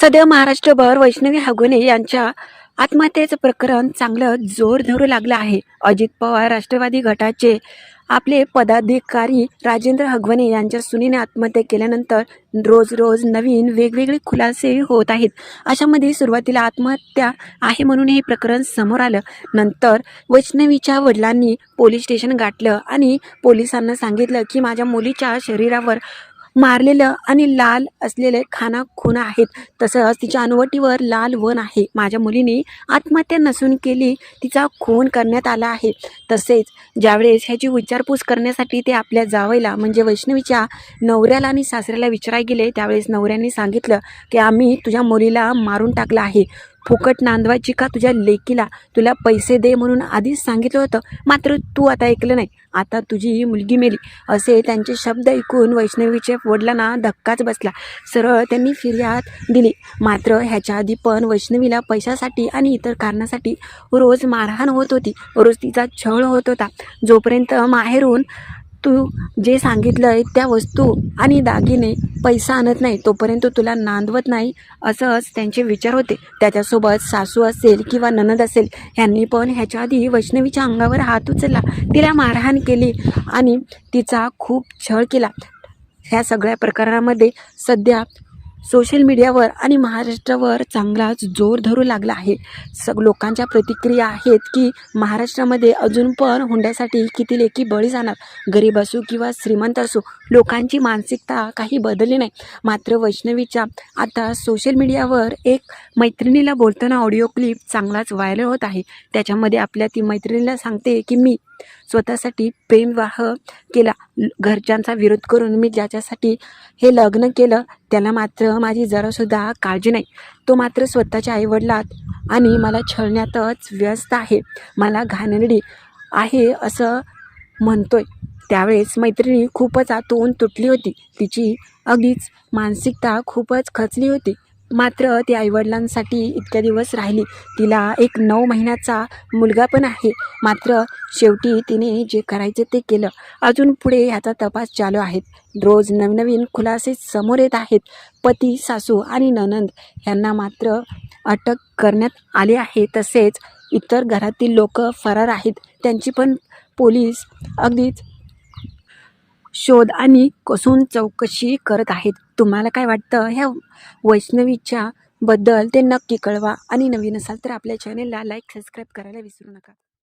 सध्या महाराष्ट्रभर वैष्णवी हगवणे यांच्या आत्महत्येचं प्रकरण चांगलं जोर धरू लागलं आहे. अजित पवार राष्ट्रवादी गटाचे आपले पदाधिकारी राजेंद्र हगवणे यांच्या सुनीने आत्महत्या केल्यानंतर रोज रोज नवीन वेगवेगळे खुलासे होत आहेत. अशामध्ये सुरुवातीला आत्महत्या आहे म्हणून हे प्रकरण समोर आलं. नंतर वैष्णवीच्या वडिलांनी पोलीस स्टेशन गाठलं आणि पोलिसांना सांगितलं की माझ्या मुलीच्या शरीरावर मारलेलं आणि लाल असलेले खाना खून आहेत. तसंच तिच्या अनुवटीवर लाल वन आहे. माझ्या मुलीने आत्महत्या नसून केली तिचा खून करण्यात आला आहे. तसेच ज्यावेळेस ह्याची विचारपूस करण्यासाठी ते आपल्या जावईला म्हणजे वैष्णवीच्या नवऱ्याला आणि सासऱ्याला विचारायला गेले त्यावेळेस नवऱ्यांनी सांगितलं की आम्ही तुझ्या मुलीला मारून टाकलं आहे. फुकट नांदवायची का तुझ्या लेकीला? तुला पैसे दे म्हणून आधीच सांगितलं होतं. मात्र तू आता ऐकलं नाही. आता तुझी ही मुलगी मेली. असे त्यांचे शब्द ऐकून वैष्णवीच्या वडिलांना धक्काच बसला. सरळ त्यांनी फिर्याद दिली. मात्र ह्याच्या आधी पण वैष्णवीला पैशासाठी आणि इतर कारणासाठी रोज मारहाण होत होती. रोज तिचा छळ होत होता. जोपर्यंत माहेरून तू जे सांगितलं आहे त्या वस्तू आणि दागिने पैसा आणत नाही तोपर्यंत तुला नांदवत नाही असंच त्यांचे विचार होते. त्याच्यासोबत सासू असेल किंवा ननद असेल ह्यांनी पण ह्याच्या आधी वैष्णवीच्या अंगावर हात उचलला. तिला मारहाण केली आणि तिचा खूप छळ केला. ह्या सगळ्या प्रकारामध्ये सध्या सोशल मीडियावर आणि महाराष्ट्रावर चांगलाच जोर धरू लागला आहे. सग लोकांच्या प्रतिक्रिया आहेत की महाराष्ट्रामध्ये अजून पण हुंड्यासाठी किती लेखी बळी जाणार? गरीब असो किंवा श्रीमंत असो लोकांची मानसिकता काही बदलली नाही. मात्र वैष्णवीच्या आता सोशल मीडियावर एक मैत्रिणीला बोलताना ऑडिओ क्लिप चांगलाच व्हायरल होत आहे. त्याच्यामध्ये आपल्या ती मैत्रिणीला सांगते की मी स्वतःसाठी प्रेमविवाह केला. घरच्यांचा विरोध करून मी ज्याच्यासाठी हे लग्न केलं त्याला मात्र माझी जरासुद्धा काळजी नाही. तो मात्र स्वतःच्या आईवडिलात आणि मला छळण्यातच व्यस्त आहे. मला घाणेरडी आहे असं म्हणतोय. त्यावेळेस मैत्रिणी खूपच आतून तुटली होती. तिची अगदीच मानसिकता खूपच खचली होती. मात्र ती आईवडिलांसाठी इतक्या दिवस राहिली. तिला एक नऊ महिन्याचा मुलगा पण आहे. मात्र शेवटी तिने जे करायचे ते केलं. अजून पुढे ह्याचा तपास चालू आहेत रोज नवनवीन खुलासे समोर येत आहेत. पती सासू आणि ननंद यांना मात्र अटक करण्यात आली आहे. तसेच इतर घरातील लोक फरार आहेत. त्यांची पण पोलीस अगदीच शोध आणि कसून चौकशी करत आहेत. तुम्हाला काय वाटतं? ह्या वैष्णवीच्या बद्दल ते नक्की कळवा. आणि नवीन असाल तर आपल्या चॅनेलला लाईक सबस्क्राईब करायला विसरू नका.